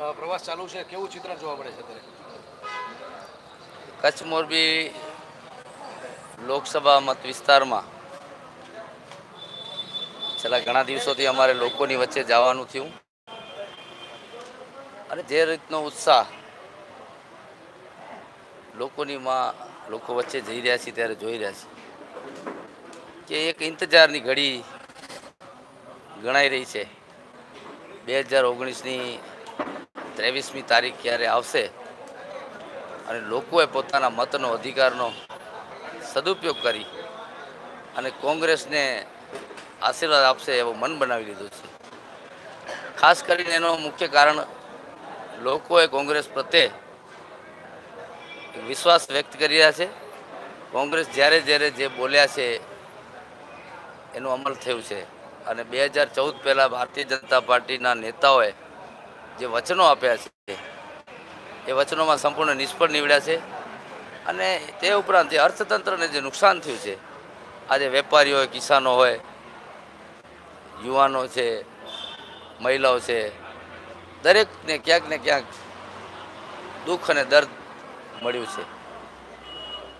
પ્રવાસ ચાલુ છે. કેવું ચિત્ર જોવા મળે છે અત્યારે? કચ્છ મોરબી લોકસભા મત વિસ્તારમાં છેલ્લા ઘણા દિવસોથી અમારે લોકોની વચ્ચે જવાનું થયું. અને જે રીતનો ઉત્સાહ લોકોની માં, લોકો વચ્ચે જઈ રહ્યા છીએ ત્યારે જોઈ રહ્યા છીએ કે એક ઇંતજારની ઘડી ગણાઈ રહી છે. બે હજાર ઓગણીસની ત્રેવીસમી તારીખ ક્યારે આવશે? અને લોકોએ પોતાના મતનો, અધિકારનો સદુપયોગ કરી અને કોંગ્રેસને આશીર્વાદ આપશે એવો મન બનાવી લીધું છે. ખાસ કરીને એનું મુખ્ય કારણ લોકોએ કોંગ્રેસ પ્રત્યે વિશ્વાસ વ્યક્ત કરી રહ્યા છે. કોંગ્રેસ જ્યારે જ્યારે જે બોલ્યા છે, એનું અમલ થયું છે. અને બે હજાર ચૌદ પહેલાં ભારતીય જનતા પાર્ટીના નેતાઓએ જે વચનો આપ્યા છે, એ વચનોમાં સંપૂર્ણ નિષ્ફળ નીવડ્યા છે. અને તે ઉપરાંત જે અર્થતંત્રને જે નુકસાન થયું છે, આજે વેપારીઓ હોય, કિસાનો હોય, યુવાનો છે, મહિલાઓ છે, દરેકને ક્યાંક ને ક્યાંક દુઃખ અને દર્દ મળ્યું છે.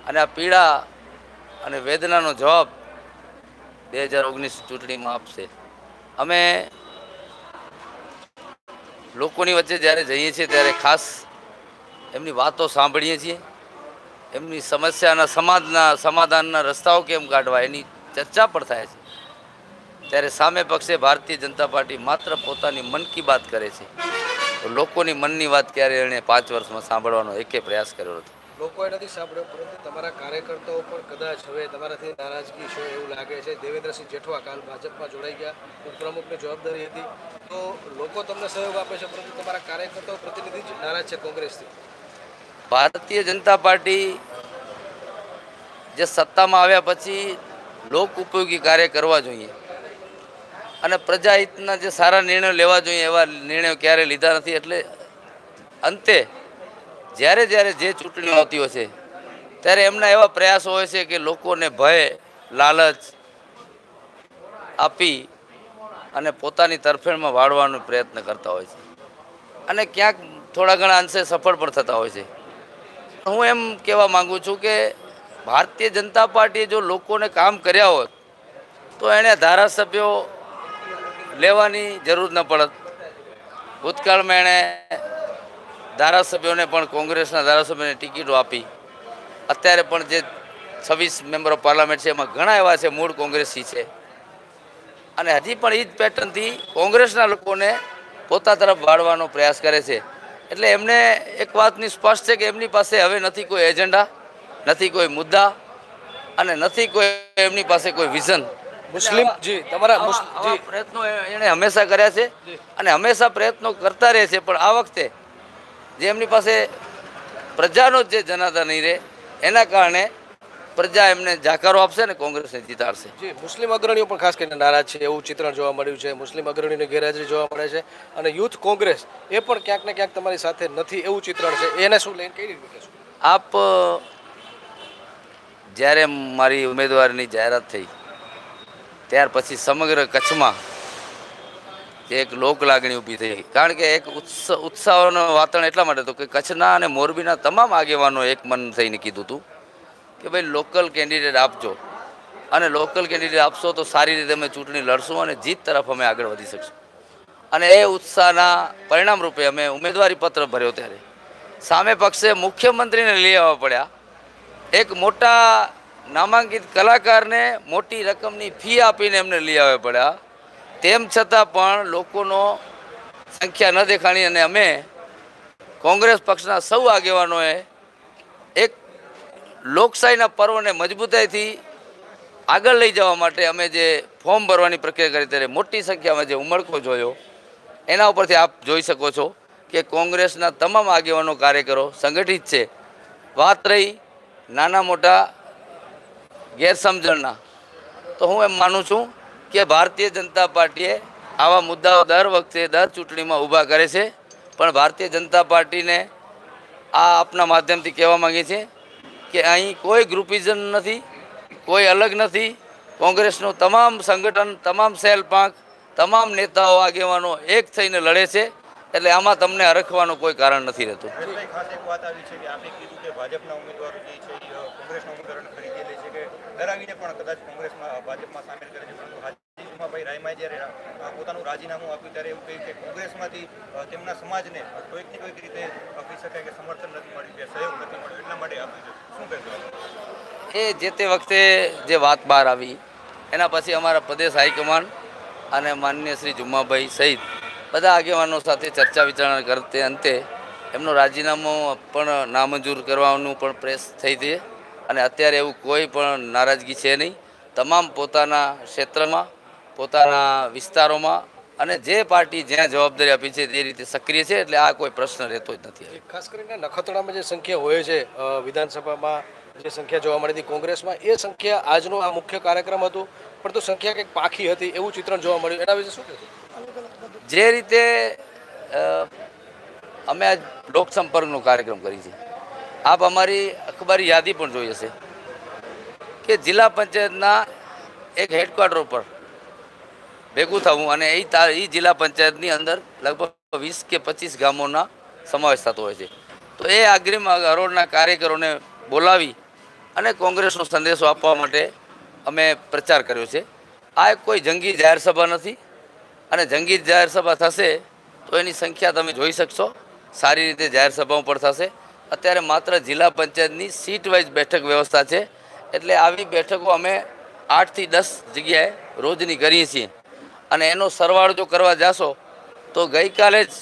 અને આ પીડા અને વેદનાનો જવાબ બે હજાર ઓગણીસ ચૂંટણીમાં આપશે. અમે લોકોની વચ્ચે જ્યારે જઈએ છીએ ત્યારે ખાસ એમની વાતો સાંભળીએ છીએ. એમની સમસ્યાના સમાજના, સમાધાનના રસ્તાઓ કેમ કાઢવા એની ચર્ચા પણ થાય છે. ત્યારે સામે પક્ષે ભારતીય જનતા પાર્ટી માત્ર પોતાની મન કી બાત કરે છે. લોકોની મનની વાત ક્યારે એણે પાંચ વર્ષમાં સાંભળવાનો એકે પ્રયાસ કર્યો નથી લોકોએ નથી સાંભળ્યો, પરંતુ તમારા કાર્યકર્તાઓ પણ કદાચ હવે તમારાથી નારાજગી છે એવું લાગે છે. દેવેન્દ્રસિંહ જેઠવા કાલ ભાજપમાં જોડાઈ ગયા, ઉપપ્રમુખની જવાબદારી હતી. તો લોકો તમને સહયોગ આપે છે, પરંતુ તમારા કાર્યકર્તાઓ પ્રતિનિધિ જ નારાજ છે કોંગ્રેસથી. ભારતીય જનતા પાર્ટી જે સત્તામાં આવ્યા પછી લોક ઉપયોગી કાર્ય કરવા જોઈએ અને પ્રજાહિતના જે સારા નિર્ણયો લેવા જોઈએ એવા નિર્ણયો ક્યારે લીધા નથી એટલે અંતે જ્યારે જ્યારે જે ચૂંટણીઓ આવતી હોય છે, ત્યારે એમના એવા પ્રયાસો હોય છે કે લોકોને ભય, લાલચ આપી અને પોતાની તરફેણમાં વાળવાનો પ્રયત્ન કરતા હોય છે. અને ક્યાંક થોડા ઘણા અંશે સફળ પણ થતા હોય છે. હું એમ કહેવા માંગુ છું કે ભારતીય જનતા પાર્ટીએ જો લોકોને કામ કર્યા હોત, તો એણે ધારાસભ્યો લેવાની જરૂર ન પડત. ભૂતકાળમાં એણે ધારાસભ્યોને પણ કોંગ્રેસના ધારાસભ્યોને ટિકિટો આપી. અત્યારે પણ જે છવ્વીસ મેમ્બર ઓફ પાર્લામેન્ટ છે એમાં ઘણા એવા છે મૂળ કોંગ્રેસી છે. અને હજી પણ એ જ પેટર્નથી કોંગ્રેસના લોકોને પોતા તરફ વાળવાનો પ્રયાસ કરે છે. એટલે એમને એક વાતની સ્પષ્ટ છે કે એમની પાસે હવે નથી કોઈ એજન્ડા નથી કોઈ મુદ્દા અને નથી કોઈ એમની પાસે કોઈ વિઝન. મુસ્લિમ જી તમારા પ્રયત્નો એણે હંમેશા કર્યા છે અને હંમેશા પ્રયત્નો કરતા રહે છે પણ આ વખતે જે એમની પાસે પ્રજાનો જ જે જનાધાર નહીં રહે એના કારણે પ્રજા એમને જાકારો આપશે અને કોંગ્રેસને જીતાડશે. જી મુસ્લિમ અગ્રણીઓ પણ ખાસ કરીને નારાજ છે એવું ચિત્રણ જોવા મળ્યું છે. મુસ્લિમ અગ્રણીઓની ગેરહાજરી જોવા મળે છે અને યુથ કોંગ્રેસ એ પણ ક્યાંક ને ક્યાંક તમારી સાથે નથી એવું ચિત્રણ છે. એને શું લઈને કઈ રીતે આપ જ્યારે મારી ઉમેદવારની જાહેરાત થઈ ત્યાર પછી સમગ્ર કચ્છમાં એક લોક લાગણી ઊભી થઈ. કારણ કે એક ઉત્સાહ ઉત્સાહનો વાતાવરણ એટલા માટે હતું કે કચ્છના અને મોરબીના તમામ આગેવાનો એક મન થઈને કીધું હતું કે ભાઈ લોકલ કેન્ડિડેટ આપજો. અને લોકલ કેન્ડિડેટ આપશો તો સારી રીતે અમે ચૂંટણી લડશું અને જીત તરફ અમે આગળ વધી શકશું. અને એ ઉત્સાહના પરિણામ રૂપે અમે ઉમેદવારી પત્ર ભર્યો ત્યારે. સામે પક્ષે મુખ્યમંત્રીને લઈ આવવા પડ્યા. એક મોટા નામાંકિત કલાકારને મોટી રકમની ફી આપીને એમને લઈ આવવા પડ્યા. તેમ છતાં પણ લોકોનો સંખ્યા ન દેખાણી અને અમે કોંગ્રેસ પક્ષના સૌ આગેવાનોએ એક લોકશાહીના પર્વને મજબૂતાઈથી આગળ લઈ જવા માટે અમે જે ફોર્મ ભરવાની પ્રક્રિયા કરી ત્યારે મોટી સંખ્યામાં જે ઉમળકો જોયો, એના ઉપરથી આપ જોઈ શકો છો કે કોંગ્રેસના તમામ આગેવાનો કાર્યકરો સંગઠિત છે. વાત રહી નાના મોટા ગેરસમજણના. તો હું એમ માનું છું કે ભારતીય જનતા પાર્ટીએ આવા મુદ્દાઓ દર વખતે દર ચૂંટણીમાં ઊભા કરે છે. પણ ભારતીય જનતા પાર્ટીને આ આપના માધ્યમથી કહેવા માંગીએ છીએ કે અહીં કોઈ ગ્રુપિઝમ નથી, કોઈ અલગ નથી. કોંગ્રેસનું તમામ સંગઠન, તમામ સેલ પાંખ, તમામ નેતાઓ આગેવાનો એક થઈને લડે છે. એટલે આમાં તમને અરખવાનું કોઈ કારણ નથી રહેતું. ડરાવીને પણ કદાચ કોંગ્રેસમાં, ભાજપમાં સામેલ કરે છે. પરંતુ હાજી ઉમાભાઈ રાયમાએ જ્યારે પોતાનું રાજીનામું આપ્યું ત્યારે એવું કહ્યું કે કોંગ્રેસમાંથી તેમના સમાજને કોઈક કોઈક રીતે કહી શકાય કે સમર્થન નથી મળ્યું કે સહયોગ નથી મળ્યો. એટલા માટે આપ્યું છે. શું કહેશો એ જે તે વખતે જે વાત બહાર આવી, એના પછી અમારા પ્રદેશ હાઈકમાન્ડ અને માનનીય શ્રી જુમ્માભાઈ સહિત બધા આગેવાનો સાથે ચર્ચા વિચારણા કરતે અંતે એમનું રાજીનામું પણ નામંજૂર કરવાનું પણ પ્રેસ થઈ હતી. અને અત્યારે એવું કોઈ પણ નારાજગી છે નહીં. તમામ પોતાના ક્ષેત્રમાં પોતાના વિસ્તારોમાં અને જે પાર્ટી જ્યાં જવાબદારી આપી છે તે રીતે સક્રિય છે એટલે આ કોઈ પ્રશ્ન રહેતો જ નથી ખાસ કરીને નખત્રામાં જે સંખ્યા હોય છે વિધાનસભામાં જે સંખ્યા જોવા મળી હતી કોંગ્રેસમાં એ સંખ્યા આજનો આ મુખ્ય કાર્યક્રમ હતું પણ તો સંખ્યા કંઈક પાખી હતી એવું ચિત્રણ જોવા મળ્યું. એના વિશે શું કહેશો? જે રીતે અમે આજ લોકસંપર્કનો કાર્યક્રમ કરી છે આપ અમારી અખબારી યાદી પણ જોઈ હશે કે જિલ્લા પંચાયતના એક હેડક્વાર્ટર ઉપર ભેગું થવું અને એ તા એ જિલ્લા પંચાયતની અંદર લગભગ વીસ કે પચીસ ગામોના સમાવેશ થતો હોય છે. તો એ અગ્રિમ હરોળના કાર્યકરોને બોલાવી અને કોંગ્રેસનો સંદેશો આપવા માટે અમે પ્રચાર કર્યો છે. આ કોઈ જંગી જાહેર સભા નથી અને જંગી જાહેર સભા થશે તો એની સંખ્યા તમે જોઈ શકશો. સારી રીતે જાહેર સભાઓ પણ થશે. અત્યારે માત્ર જિલ્લા પંચાયતની સીટ વાઇઝ બેઠક વ્યવસ્થા છે. એટલે આવી બેઠકો અમે આઠથી દસ જગ્યાએ રોજની કરીએ છીએ. અને એનો સરવાળો જો કરવા જાશો, તો ગઈકાલે જ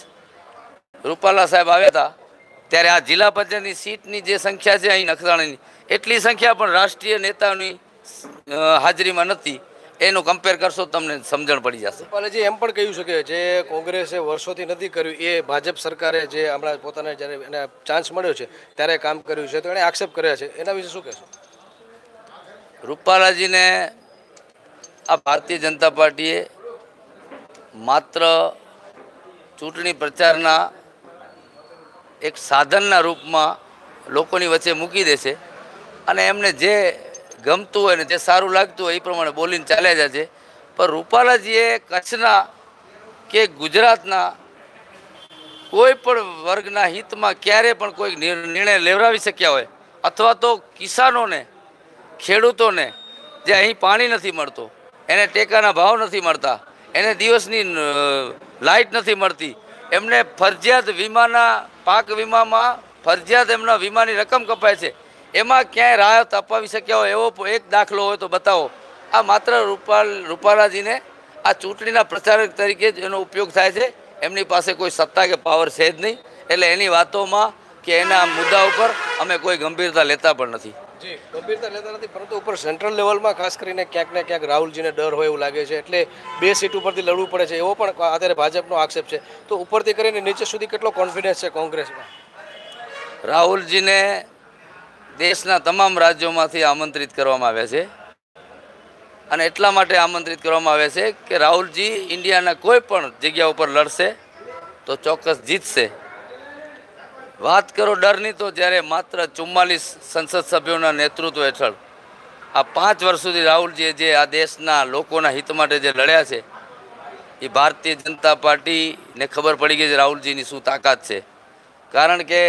રૂપાલા સાહેબ આવ્યા હતા. ત્યારે આ જિલ્લા પંચાયતની સીટની જે સંખ્યા છે અહીં નખત્રાણાની, એટલી સંખ્યા પણ રાષ્ટ્રીય નેતાઓની હાજરીમાં નથી. એનું કમ્પેર કરશો તમને સમજણ પડી જશે. રૂપાલાજી એમ પણ કહ્યું છે કે જે કોંગ્રેસે વર્ષોથી નથી કર્યું એ ભાજપ સરકારે જે હમણાં પોતાને જ્યારે એને ચાન્સ મળ્યો છે ત્યારે કામ કર્યું છે તો એણે આક્ષેપ કર્યા છે એના વિશે શું કહેશો? રૂપાલાજીને આ ભારતીય જનતા પાર્ટીએ માત્ર ચૂંટણી પ્રચારના એક સાધનના રૂપમાં લોકોની વચ્ચે મૂકી દે છે અને એમને જે ગમતું હોય ને જે સારું લાગતું હોય એ પ્રમાણે બોલીને ચાલ્યા જાય છે પણ રૂપાલાજીએ કચ્છના કે ગુજરાતના કોઈ પણ વર્ગના હિતમાં ક્યારે પણ કોઈ નિર્ણય લેવડાવી શક્યા હોય, અથવા તો કિસાનોને, ખેડૂતોને જે અહીં પાણી નથી મળતું, એને ટેકાના ભાવ નથી મળતા, એને દિવસની લાઇટ નથી મળતી, એમને ફરજિયાત વીમાના, પાક વીમામાં ફરજિયાત એમના વીમાની રકમ કપાય છે. એમાં ક્યાંય રાહત અપાવી શક્યા હોય એવો એક દાખલો હોય તો બતાવો. આ માત્ર રૂપાલ રૂપાલાજીને આ ચૂંટણીના પ્રચારક તરીકે જ એનો ઉપયોગ થાય છે. એમની પાસે કોઈ સત્તા કે પાવર છે જ નહીં. એટલે એની વાતોમાં કે એના મુદ્દા ઉપર અમે કોઈ ગંભીરતા લેતા પણ નથી. જી ગંભીરતા લેતા નથી પરંતુ ઉપર સેન્ટ્રલ લેવલમાં ખાસ કરીને ક્યાંક ને ક્યાંક રાહુલજીને ડર હોય એવું લાગે છે. એટલે બે સીટ ઉપરથી લડવું પડે છે એવો પણ અત્યારે ભાજપનો આક્ષેપ છે. તો ઉપરથી કરીને નીચે સુધી કેટલો કોન્ફિડન્સ છે કોંગ્રેસમાં? રાહુલજીને દેશના તમામ રાજ્યોમાંથી આમંત્રિત કરવામાં આવ્યા છે. અને એટલા માટે આમંત્રિત કરવામાં આવ્યા છે કે રાહુલજી ઇન્ડિયાના કોઈ પણ જગ્યા ઉપર લડશે તો ચોક્કસ જીતશે. વાત કરો ડરની તો જ્યારે માત્ર ચુમ્માલીસ સંસદ સભ્યોના નેતૃત્વ હેઠળ આ પાંચ વર્ષ સુધી રાહુલજીએ જે આ દેશના લોકોના હિત માટે જે લડ્યા છે, એ ભારતીય જનતા પાર્ટીને ખબર પડી ગઈ છે રાહુલજીની શું તાકાત છે. કારણ કે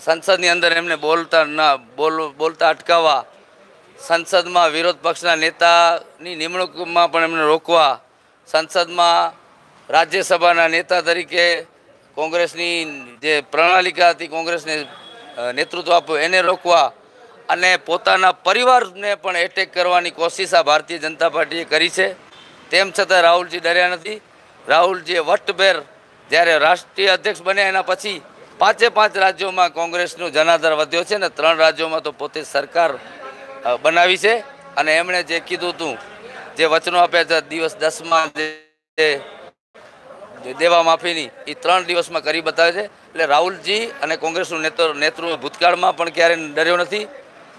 સંસદની અંદર એમને બોલતા ના બોલ બોલતા અટકાવવા, સંસદમાં વિરોધ પક્ષના નેતાની નિમણૂકમાં પણ એમને રોકવા, સંસદમાં રાજ્યસભાના નેતા તરીકે કોંગ્રેસની જે પ્રણાલિકા હતી, કોંગ્રેસને નેતૃત્વ આપ્યું, એને રોકવા અને પોતાના પરિવારને પણ એટેક કરવાની કોશિશ આ ભારતીય જનતા પાર્ટીએ કરી છે. તેમ છતાં રાહુલજી ડર્યા નથી. રાહુલજીએ વટભેર જ્યારે રાષ્ટ્રીય અધ્યક્ષ બન્યા એના પછી પાંચે પાંચ રાજ્યોમાં કોંગ્રેસનું જનાધાર વધ્યો છે ને ત્રણ રાજ્યોમાં તો પોતે સરકાર બનાવી છે. અને એમણે જે કીધું હતું, જે વચનો આપ્યા હતા દિવસ દસમાં જે દેવા માફીની એ ત્રણ દિવસમાં કરી બતાવે છે. એટલે રાહુલજી અને કોંગ્રેસનું નેતૃ, નેતૃત્વ ભૂતકાળમાં પણ ક્યારેય ડર્યો નથી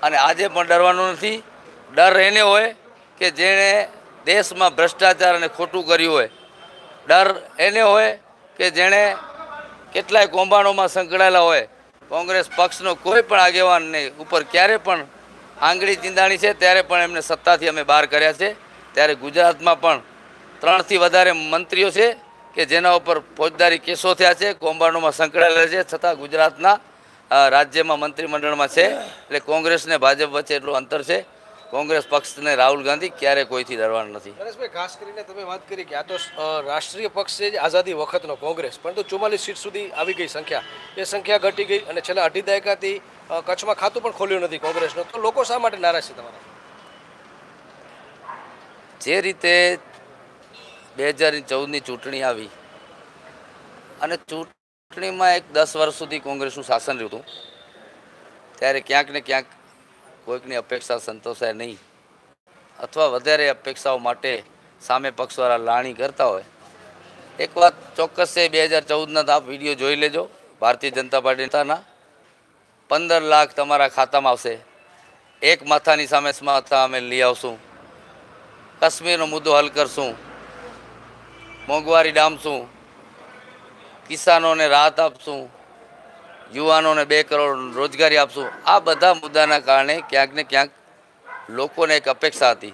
અને આજે પણ ડરવાનું નથી. ડર એને હોય કે જેણે દેશમાં ભ્રષ્ટાચાર અને ખોટું કર્યું હોય. ડર એને હોય કે જેણે કેટલાય કૌભાંડોમાં સંકળાયેલા હોય, કોંગ્રેસ પક્ષનો કોઈ પણ આગેવાન નહીં ઉપર ક્યારે પણ આંગળી ચિંદાણી છે, ત્યારે પણ એમને સત્તાથી અમે બહાર કર્યા છે. ત્યારે ગુજરાતમાં પણ ત્રણથી વધારે મંત્રીઓ છે કે જેના ઉપર ફોજદારી કેસો થયા છે, કૌભાંડોમાં સંકળાયેલા છે, છતાં ગુજરાતના રાજ્યમાં મંત્રીમંડળમાં છે. એટલે કોંગ્રેસ ને ભાજપ વચ્ચે એટલું અંતર છે. કોંગ્રેસ પક્ષને રાહુલ ગાંધી ક્યારે કોઈથી ડરવાનું નથી? નરેશભાઈ ખાસ કરીને તમે વાત કરી કે આ તો રાષ્ટ્રીય પક્ષ છે જ આઝાદી વખતનો કોંગ્રેસ પરંતુ ચુમ્માલીસ સીટ સુધી આવી ગઈ સંખ્યા. એ સંખ્યા ઘટી ગઈ અને છેલ્લા અઢી દાયકાથી કચ્છમાં ખાતું પણ ખોલ્યું નથી કોંગ્રેસનું. તો લોકો શા માટે નારાજ છે તમારા? જે રીતે બે હજાર ચૌદની ચૂંટણી આવી અને ચૂંટણીમાં એક દસ વર્ષ સુધી કોંગ્રેસનું શાસન રહ્યું હતું ત્યારે ક્યાંક ને ક્યાંક કોઈકની અપેક્ષા સંતોષાય નહીં. અથવા વધારે અપેક્ષાઓ માટે સામે પક્ષવાળા લાણી કરતા હોય. એક વાત ચોક્કસ છે, બે હજાર ચૌદના આપ વીડિયો જોઈ લેજો, ભારતીય જનતા પાર્ટીના. પંદર લાખ તમારા ખાતામાં આવશે. એક માથાની સામે માથા અમે લઈ આવશું. કાશ્મીરનો મુદ્દો હલ કરશું. મોંઘવારી ડામશું. કિસાનોને રાહત આપશું. યુવાનોને બે કરોડ રોજગારી આપશું. આ બધા મુદ્દાના કારણે ક્યાંક ને ક્યાંક લોકોને એક અપેક્ષા હતી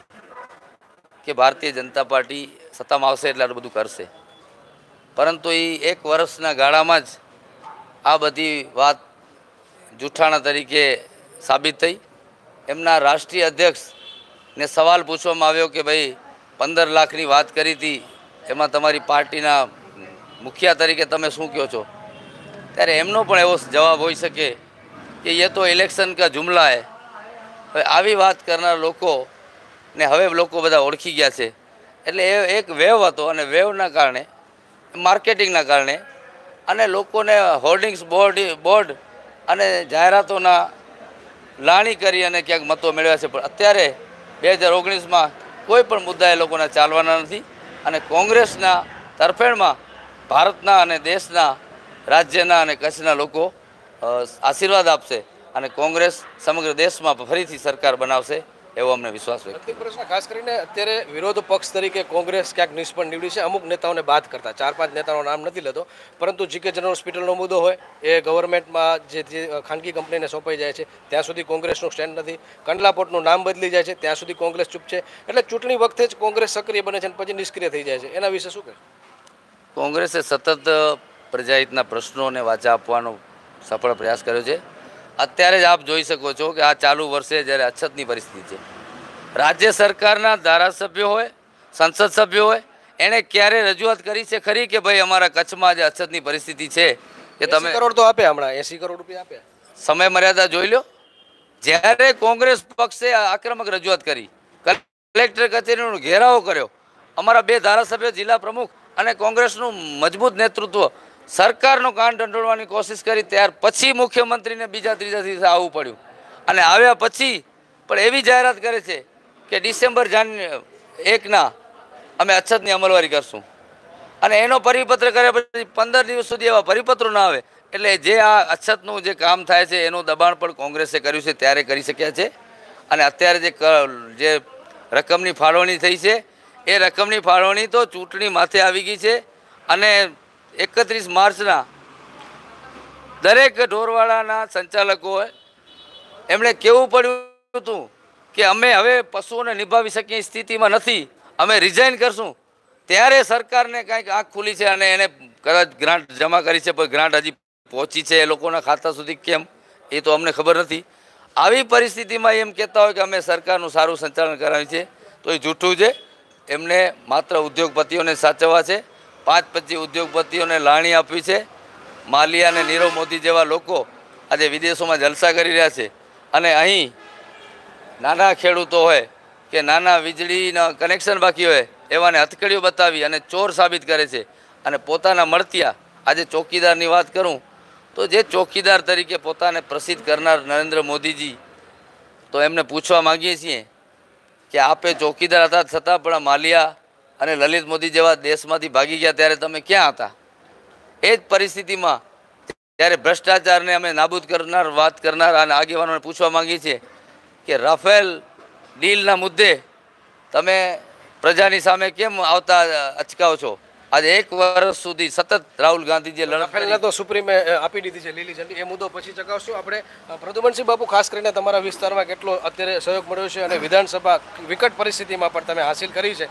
કે ભારતીય જનતા પાર્ટી સત્તામાં આવશે એટલે આટલું બધું કરશે. પરંતુ એ એક વર્ષના ગાળામાં જ આ બધી વાત જૂઠાણા તરીકે સાબિત થઈ. એમના રાષ્ટ્રીય અધ્યક્ષને સવાલ પૂછવામાં આવ્યો કે ભાઈ, પંદર લાખની વાત કરી હતી, એમાં તમારી પાર્ટીના મુખિયા તરીકે તમે શું કહો છો? ત્યારે એમનો પણ એવો જવાબ હોઈ શકે કે એ તો ઇલેક્શન કા જુમલા હે. હવે આવી વાત કરનાર લોકો ને હવે લોકો બધા ઓળખી ગયા છે. એટલે એ એક વેવ હતો અને વેવના કારણે, માર્કેટિંગના કારણે અને લોકોને હોર્ડિંગ્સ બોર્ડ બોર્ડ અને જાહેરાતોના લાણી કરી અને ક્યાંક મતો મેળવ્યા છે. પણ અત્યારે બે હજાર ઓગણીસમાં કોઈ પણ મુદ્દા એ લોકોના ચાલવાના નથી અને કોંગ્રેસના તરફેણમાં ભારતના અને દેશના રાજ્યના અને કચ્છના લોકો આશીર્વાદ આપશે અને કોંગ્રેસ સમગ્ર દેશમાં ફરીથી સરકાર બનાવશે એવો અમને વિશ્વાસ વ્યક્ત ખાસ કરીને અત્યારે વિરોધ પક્ષ તરીકે કોંગ્રેસ ક્યાંક નિષ્ફળ નીવડી છે. અમુક નેતાઓને બાદ કરતા ચાર પાંચ નેતાઓનું નામ નથી લેતો પરંતુ જીકે જનરલ હોસ્પિટલનો મુદ્દો હોય એ ગવર્મેન્ટમાં જે જે ખાનગી કંપનીને સોંપાઈ જાય છે ત્યાં સુધી કોંગ્રેસનું સ્ટેન્ડ નથી. કંડલાપોર્ટનું નામ બદલી જાય છે ત્યાં સુધી કોંગ્રેસ ચૂપ છે. એટલે ચૂંટણી વખતે જ કોંગ્રેસ સક્રિય બને છે અને પછી નિષ્ક્રિય થઈ જાય છે. એના વિશે શું કહે કોંગ્રેસે સતત પ્રજાહિતના પ્રશ્નોને વાચા આપવાનો સફળ પ્રયાસ કર્યો છે. અત્યારે જ આપ જોઈ શકો છો કે આ ચાલુ વર્ષે જ્યારે અછતની પરિસ્થિતિ છે. રાજ્ય સરકારના ધારાસભ્યો હોય સંસદ સભ્યો હોય એણે ક્યારે રજૂઆત કરી છે ખરી કે ભાઈ અમારા કચ્છમાં જે અછતની પરિસ્થિતિ છે કે તમે કરોડ તો આપ્યા હમણાં એસી કરોડ રૂપિયા આપ્યા. સમય મર્યાદા જોઈ લો. જ્યારે કોંગ્રેસ પક્ષે આક્રમક રજૂઆત કરી કલેક્ટર કચેરીનો ઘેરાવો કર્યો અમારા બે ધારાસભ્ય જિલ્લા પ્રમુખ અને કોંગ્રેસનું મજબૂત નેતૃત્વ સરકારનો કાન ઢંઢોળવાની કોશિશ કરી, ત્યાર પછી મુખ્યમંત્રીને બીજા ત્રીજા દિવસે આવવું પડ્યું. અને આવ્યા પછી પણ એવી જાહેરાત કરે છે કે ડિસેમ્બર જાન એકના અમે અછતની અમલવારી કરશું. અને એનો પરિપત્ર કર્યા પછી પંદર દિવસ સુધી એવા પરિપત્રો ના આવે. એટલે જે આ અછતનું જે કામ થાય છે, એનું દબાણ પણ કોંગ્રેસે કર્યું છે, ત્યારે કરી શક્યા છે. અને અત્યારે જે જે રકમની ફાળવણી થઈ છે, એ રકમની ફાળવણી તો ચૂંટણી માથે આવી ગઈ છે. અને એકત્રીસ માર્ચના દરેક ઢોરવાડાના સંચાલકોએ એમણે કેવું પડ્યું હતું કે અમે હવે પશુઓને નિભાવી શકીએ સ્થિતિમાં નથી, અમે રિઝાઇન કરશું. ત્યારે સરકારને કાંઈક આંખ ખુલી છે અને એને કદાચ ગ્રાન્ટ જમા કરી છે, પણ ગ્રાન્ટ હજી પહોંચી છે એ લોકોના ખાતા સુધી કેમ, એ તો અમને ખબર નથી. આવી પરિસ્થિતિમાં એમ કહેતા હોય કે અમે સરકારનું સારું સંચાલન કરાવ્યું છે, તો એ જૂઠું છે. એમને માત્ર ઉદ્યોગપતિઓને સાચવવા છે. પાંચ પચીસ ઉદ્યોગપતિઓને લાણી આપી છે. માલિયા અને નીરવ મોદી જેવા લોકો આજે વિદેશોમાં જલસા કરી રહ્યા છે. અને અહીં નાના ખેડૂતો હોય કે નાના વીજળીના કનેક્શન બાકી હોય, એવાને હથકડીઓ બતાવી અને ચોર સાબિત કરે છે. અને પોતાના મળતિયા, આજે ચોકીદારની વાત કરું, તો જે ચોકીદાર તરીકે પોતાને પ્રસિદ્ધ કરનાર નરેન્દ્ર મોદીજી, તો એમને પૂછવા માંગીએ છીએ કે આપે ચોકીદાર હતા છતાં પણ માલિયા અને લલિત મોદી જેવા દેશમાંથી ભાગી ગયા ત્યારે તમે ક્યાં હતા? એ જ પરિસ્થિતિમાં ત્યારે ભ્રષ્ટાચારને અમે નાબૂદ કરનાર, વાત કરનાર અને આગેવાનોને પૂછવા માંગીએ છીએ કે રાફેલ ડીલના મુદ્દે તમે પ્રજાની સામે કેમ આવતા અચકાવ છો? આજે એક વર્ષ સુધી સતત રાહુલ ગાંધી લડત કરી. તો સુપ્રીમે આપી દીધી છે લીલી ઝંડી. એ મુદ્દો પછી ચકાવશું. આપણે પ્રદ્યુમનસિંહ બાપુ ખાસ કરીને તમારા વિસ્તારમાં કેટલો અત્યારે સહયોગ મળ્યો છે અને વિધાનસભા વિકટ પરિસ્થિતિમાં પણ તમે હાસિલ કરી છે.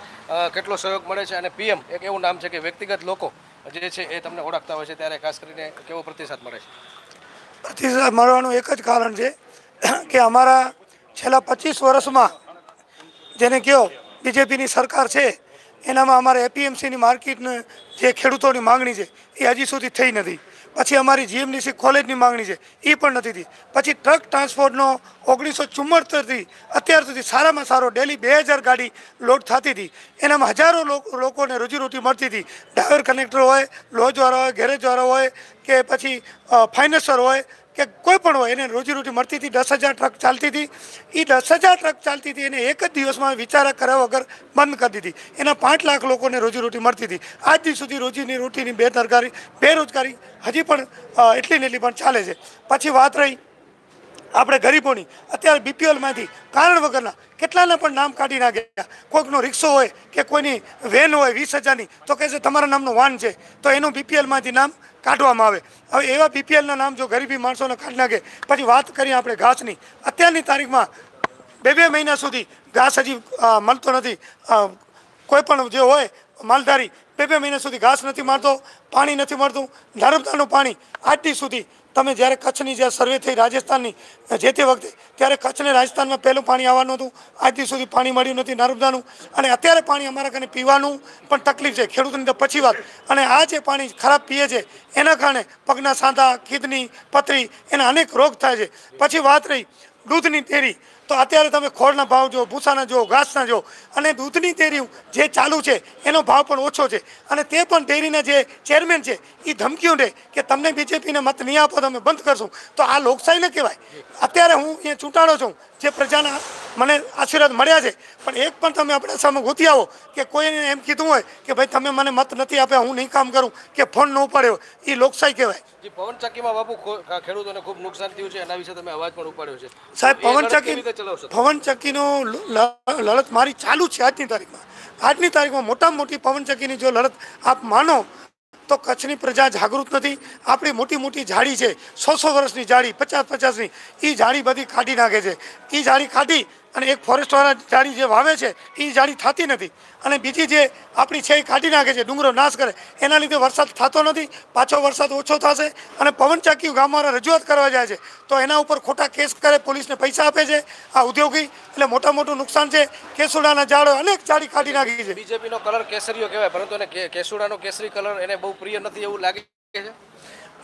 કેટલો સહયોગ મળે છે અને પીએમ એક એવું નામ છે કે વ્યક્તિગત લોકો જે છે એ તમને ઓળખતા હોય છે. ત્યારે ખાસ કરીને કેવો પ્રતિસાદ મળે છે? પ્રતિસાદ મળવાનું એક જ કારણ છે કે અમારા છેલ્લા પચીસ વર્ષમાં જેને કહો બીજેપીની સરકાર છે એનામાં અમારે એપીએમસીની માર્કેટને જે ખેડૂતોની માંગણી છે, એ હજી સુધી થઈ નથી. પછી અમારી જીએમડીસી કોલેજની માંગણી છે, એ પણ નથી થઈ. પછી ટ્રક ટ્રાન્સપોર્ટનો ઓગણીસો ચુમ્મોતેરથી અત્યાર સુધી સારામાં સારો ડેલી બે હજાર ગાડી લોડ થતી હતી. એનામાં હજારો લોક- લોકોને રોજીરોટી મળતી હતી. ડ્રાઈવર કનેક્ટર હોય, લોજવાળા હોય, ગેરેજવાળા હોય કે પછી ફાઇનાન્સર હોય કે કોઈ પણ હોય, એને રોજીરોટી મળતી હતી, દસ હજાર ટ્રક ચાલતી હતી. એ દસ હજાર ટ્રક ચાલતી હતી, એને એક જ દિવસમાં વિચાર કર્યા વગર બંધ કરી દીધી. એના પાંચ લાખ લોકોને રોજીરોટી મળતી હતી. આજ દિવસ સુધી રોજીની રોટીની બેદરકારી, બેરોજગારી હજી પણ એટલી ને એટલી પણ ચાલે છે. પછી વાત રહી આપણે ગરીબોની અત્યારે બીપીએલમાંથી કારણ વગરના કેટલાના પણ નામ કાઢી નાખ્યા. કોઈકનો રિક્ષો હોય કે કોઈની વેન હોય વીસ હજારની, તો કહે છે તમારા નામનું વાન છે. તો એનું બીપીએલમાંથી નામ કાઢવામાં આવે. હવે એવા બીપીએલના નામ જો ગરીબી માણસોને કાઢી નાખે, પછી વાત કરીએ આપણે ઘાસની. અત્યારની તારીખમાં બે બે મહિના સુધી ઘાસ હજી મળતો નથી. કોઈ પણ જે હોય, માલધારી, બે બે મહિના સુધી ઘાસ નથી મળતો, પાણી નથી મળતું. નર્મદાનું પાણી આજથી સુધી તમે જ્યારે કચ્છની જે સર્વે થઈ રાજસ્થાનની, જે તે વખતે, ત્યારે કચ્છને રાજસ્થાનમાં પહેલું પાણી આવવાનું હતું. આજથી સુધી પાણી મળ્યું નથી નર્મદાનું અને અત્યારે પાણી અમારા કને પીવાનું પણ તકલીફ છે. ખેડૂતની તો પછી વાત. અને આ જે પાણી ખરાબ પીએ છે, એના કારણે પગના સાંધા, કિડની, પથરી, એના અનેક રોગ થાય છે. પછી વાત રહી દૂધની ડેરી તો અત્યારે તમે ખોળના ભાવ જો ભૂસાના જો ઘાસના જો અને દૂધની ડેરી જે ચાલુ છે, એનો ભાવ પણ ઓછો છે. અને તે પણ ડેરીના જે ચેરમેન છે એ ધમકીઓ દે કે તમને બીજેપીને મત નહીં આપો તમે બંધ કરશું. તો આ લોકશાહીને કહેવાય. અત્યારે હું અહીંયા ચૂંટાણો છું, જે પ્રજાના મને આશીર્વાદ મળ્યા છે, પણ એક પણ તમે આપણા સામે ગોતી આવો કે કોઈને એમ કીધું હોય કે ભાઈ તમે મને મત નથી આપ્યા, હું નહીં કામ કરું, કે ફોન ન ઉપાડ્યો એ લોકશાહી કહેવાય. જે પવન ચક્કીમાં બાપુ ખેડૂતોને ખૂબ નુકસાન થયું છે એના વિશે તમે અવાજ પણ ઉપાડ્યો છે. સાહેબ પવન ચક્કી કેવી રીતે ચલાવશો? પવન ચક્કીનો લડત મારી ચાલુ છે આજની તારીખમાં. આજની તારીખમાં મોટામાં મોટી પવન ચક્કીની જો લડત આપ માનો તો કચ્છની પ્રજા જાગૃત નથી. આપણી મોટી મોટી ઝાડી છે સો સો વર્ષની ઝાડી પચાસ પચાસની એ ઝાડી બધી કાઢી નાખે છે. એ ઝાડી કાઢી અને એક ફોરેસ્ટવાળા જાળી જે વાવે છે એ જાળી થતી નથી. અને બીજી જે આપણી છે એ કાઢી નાખે છે, ડુંગરો નાશ કરે, એના લીધે વરસાદ થતો નથી, પાછો વરસાદ ઓછો થશે અને પવનચાકી ગામવાળા રજૂઆત કરવા જાય છે. તો એના ઉપર ખોટા કેસ કરે, પોલીસને પૈસા આપે છે, આ ઉદ્યોગી, એટલે મોટા મોટું નુકસાન છે, કેસુડાના ઝાડો અનેક જાડી કાઢી નાખી છે. બીજેપીનો કલર કેસરીઓ કહેવાય, પરંતુ એને કેસુડાનો કેસરી કલર એને બહુ પ્રિય નથી એવું લાગે છે?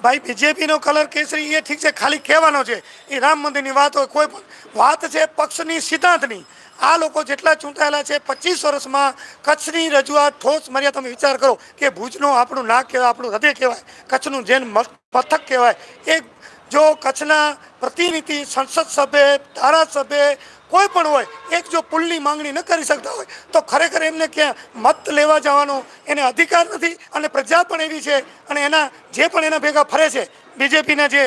ભાઈ બીજેપીનો કલર કેસરી, એ ઠીક છે, ખાલી કહેવાનો છે. એ રામ મંદિરની વાત હોય, કોઈ પણ વાત છે, પક્ષની સિદ્ધાંતની. આ લોકો જેટલા ચૂંટાયેલા છે, પચીસ વર્ષમાં કચ્છની રજૂઆત, ઠોસ મર્યાદા તમે વિચાર કરો કે ભુજનો આપણું નાક કહેવાય, આપણું હૃદય કહેવાય, કચ્છનું જેન મથ- મથક કહેવાય. એ જો કચ્છના પ્રતિનિધિ, સંસદ સભ્ય, ધારાસભ્ય કોઈ પણ હોય, એક જો પુલની માંગણી ન કરી શકતા હોય, તો ખરેખર એમને ક્યાં મત લેવા જવાનો એને અધિકાર નથી અને પ્રજા પણ એવી છે અને એના જે પણ એના ભેગા ફરે છે, બીજેપીના જે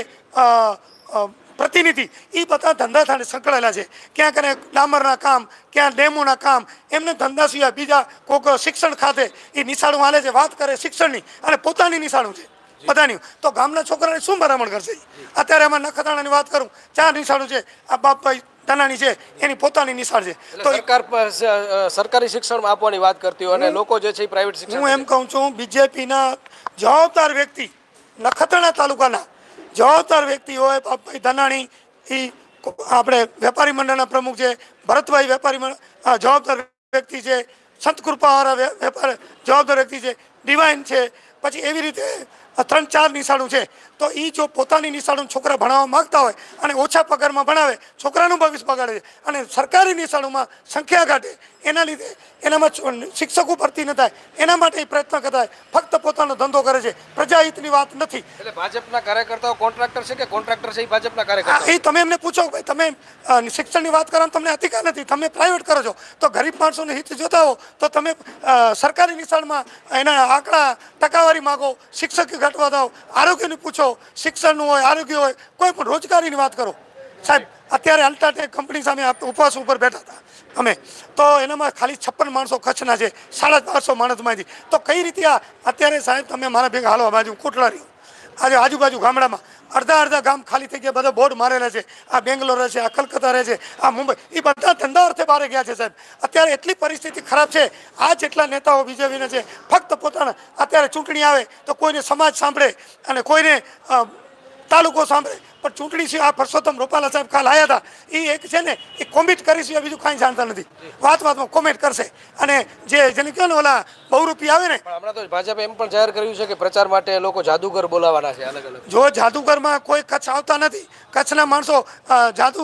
પ્રતિનિધિ એ બધા ધંધા સાથે સંકળાયેલા છે. ક્યાં કરે ડામરના કામ, ક્યાં ડેમોના કામ, એમને ધંધા સિવાય બીજા કોઈક શિક્ષણ ખાતે એ નિશાળું હાલે છે, વાત કરે શિક્ષણની અને પોતાની નિશાળું છે. બધાની તો ગામના છોકરાને શું ભલામણ કરશે? અત્યારે આમાં નખત્રાણાની વાત કરું ચાર નિશાળું છે આ બાપભાઈ ધનાણી છે એની પોતાની નિશાળ છે. તો સરકાર સરકારી શિક્ષણ આપવાની વાત કરતી હોય અને લોકો જે છે પ્રાઇવેટ શિક્ષણ હું એમ કહું છું બીજેપીના જવાબદાર વ્યક્તિ નખત્રાણા તાલુકાના જવાબદાર વ્યક્તિ હોય બાપભાઈ ધનાણી એ આપણે વેપારી મંડળના પ્રમુખ છે ભરતભાઈ વેપારી મંડળ જવાબદાર વ્યક્તિ છે સંત કૃપાવાળા વેપાર જવાબદાર વ્યક્તિ છે ડિવાઇન છે પછી એવી રીતે ત્રણ, ચાર નિશાળું છે. તો એ જો પોતાની નિશાળું છોકરા ભણાવવા માગતા હોય અને ઓછા પગારમાં ભણાવે, છોકરાનું ભવિષ્ય બગાડે અને સરકારી નિશાળોમાં સંખ્યા ઘટે એના લીધે એનામાં શિક્ષકો ભરતી ન થાય. એના માટે એ પ્રયત્ન કરતા ફક્ત પોતાનો ધંધો કરે છે. પ્રજાહિતની વાત નથી. એટલે ભાજપના કાર્યકર્તાઓ કોન્ટ્રાક્ટર છે કે કોન્ટ્રાક્ટર છે એ ભાજપના કાર્યકર્તા એ તમે એમને પૂછો ભાઈ તમે શિક્ષણની વાત કરો તમને અધિકાર નથી. તમે પ્રાઇવેટ કરો છો. તો ગરીબ માણસોને હિત જોતા હો તો તમે સરકારી નિશાળમાં એના આંકડા ટકાવારી માગો શિક્ષક ઘટવા દો આરોગ્યની પૂછો શિક્ષણનું હોય આરોગ્ય હોય કોઈ પણ રોજગારીની વાત કરો. સાહેબ, અત્યારે અલ્ટ્રાટેક કંપની સામે ઉપવાસ ઉપર બેઠા હતા. અમે. તો એનામાં ખાલી છપ્પન માણસો કચ્છના છે, સાડા બારસો માણસમાંથી. તો કઈ રીતે આ અત્યારે સાહેબ તમે મારા ભેગા હાલો બાજુ કોટલારી. આજે આજુબાજુ ગામડામાં અડધા અડધા ગામ ખાલી થઈ ગયા, બધા બોર્ડ મારેલા છે. આ બેંગ્લોર છે, આ કલકત્તા રહે છે, આ મુંબઈ, એ બધા ધંધા અર્થે બહાર ગયા છે સાહેબ. અત્યારે એટલી પરિસ્થિતિ ખરાબ છે, આ જેટલા નેતાઓ બીજેપીના છે, ફક્ત પોતાના. અત્યારે ચૂંટણી આવે તો કોઈને સમાજ સાંભળે અને કોઈને તાલુકો સાંભળે. પણ ચૂંટણી છે આ પરસોત્તમ રૂપાલા સાહેબ કાલ આવ્યા હતા. એ એક છે ને એ કોમિટ કરી સિવાય બીજું કાંઈ જાણતા નથી. વાત વાતમાં કોમેન્ટ કરશે. અને જે જેને કહો ને ઓલા બહુરૂપી આવે ને હમણાં તો ભાજપે એમ પણ જાહેર કર્યું છે કે પ્રચાર માટે લોકો જાદુગર બોલાવાના છે અલગ અલગ. જો જાદુગરમાં કોઈ કચ્છ આવતા નથી કચ્છના માણસો જાદુ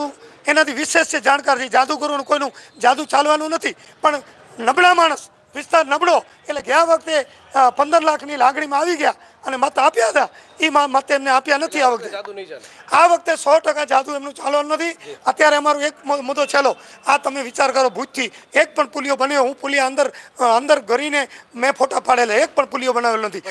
એનાથી વિશેષ છે જાણકાર. છે જાદુગરોનું કોઈનું જાદુ ચાલવાનું નથી. પણ નબળા માણસ વિસ્તાર નબળો એટલે ગયા વખતે પંદર લાખની લાગણીમાં આવી ગયા. અને મત આપ્યા હતા. એ મત એમને આપ્યા નથી આ વખતે. આ વખતે સો ટકા જાદુ એમનું ચાલવાનું નથી. અત્યારે અમારો એક મુદ્દો છેલ્લો. આ તમે વિચાર કરો ભૂજથી. એક પણ પુલિયો બન્યો હું પુલિયા અંદર અંદર ગરીને મેં ફોટા પાડેલા. એક પણ પુલિયો બનાવેલો નથી.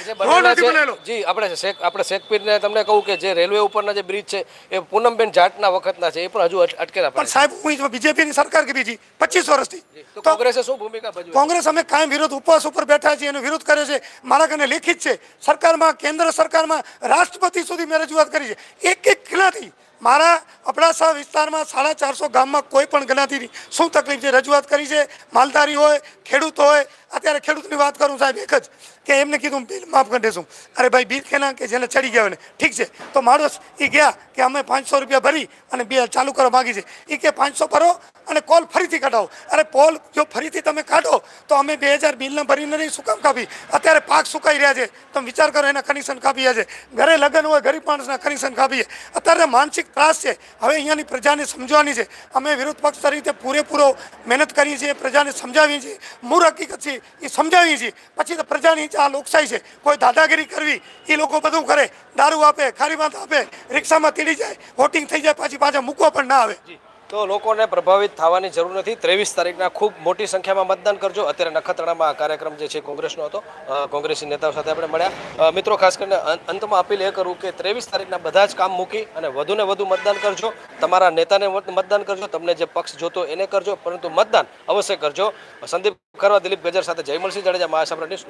જે આપણે શેખ આપણે શેખપીરને તમને કહું કે જે રેલવે ઉપરના જે બ્રિજ છે એ પૂનમબેન જાટના વખતના છે એ પણ હજુ અટકેલા પણ સાહેબ હું બીજેપીની સરકાર કરી છે પચીસ વર્ષથી. કોંગ્રેસે શું ભૂમિકા ભજવી? કોંગ્રેસ અમે કાયમ વિરોધ ઉપવાસ ઉપર બેઠા છીએ એનો વિરોધ કર્યો છે. મારા કને લેખિત છે. સરકારમાં કેન્દ્ર સરકારમાં રાષ્ટ્રપતિ સુધી મેં રજૂઆત કરી છે. એક એક જ્ઞાતિ મારા અબડાસા વિસ્તારમાં સાડા ચારસો ગામમાં કોઈ પણ જ્ઞાતિની શું તકલીફ છે? રજૂઆત કરી છે? માલધારી હોય, ખેડૂત હોય અત્યારે ખેડૂતની વાત કરું સાહેબ, એક જ કે એમને કીધું, બિલ માફ કરી દેશું. અરે ભાઈ, બિલ કેના કે જેને ચડી ગયા ને, ઠીક છે. તો માણસ એ ગયા કે અમે પાંચસો રૂપિયા ભરી અને બે ચાલુ કરવા માગી છે. એ કે, પાંચસો ભરો અને કોલ ફરીથી કઢાવો. અરે, પોલ જો ફરીથી તમે કાઢો, તો અમે બે હજાર બિલને ભરીને નહીં શું કામ કાપી? અત્યારે પાક સુકાઈ રહ્યા છે. તમે વિચાર કરો એના કનેક્શન કાપી રહ્યા છે. ઘરે લગ્ન હોય, ગરીબ માણસના કનેક્શન કાપીએ. અત્યારે માનસિક ત્રાસ છે. હવે અહીંયાની પ્રજાને સમજવાની છે. અમે વિરોધ પક્ષ તરીકે પૂરેપૂરો મહેનત કરીએ છીએ, પ્રજાને સમજાવીએ છીએ. મૂળ હકીકત એ સમજાવીએ છીએ પછી તો પ્રજાની આ લોકશાહી છે. કોઈ દાદાગીરી કરવી, એ લોકો બધું કરે. દારૂ આપે ખારી માથા આપે, રિક્ષામાં તીડી જાય વોટિંગ થઈ જાય, પછી પાછા મૂકવા પણ ના આવે. તો લોકોને પ્રભાવિત થવાની જરૂર નથી. ત્રેવીસ તારીખના ખૂબ મોટી સંખ્યામાં મતદાન કરજો. અત્યારે નખત્રાણામાં આ કાર્યક્રમ જે છે, કોંગ્રેસનો હતો. કોંગ્રેસી નેતાઓ સાથે આપણે મળ્યા. મિત્રો, ખાસ કરીને અંતમાં અપીલ એ કરું કે ત્રેવીસ તારીખના બધા જ કામ મૂકી અને વધુને વધુ મતદાન કરજો. તમારા નેતાને મત- મતદાન કરજો. તમને જે પક્ષ જોતો એને કરજો. પરંતુ મતદાન અવશ્ય કરજો. સંદીપ ખરવા, દિલીપ ગજર સાથે જયમલસિંહ જાડેજા મહાસભા ન્યૂઝ.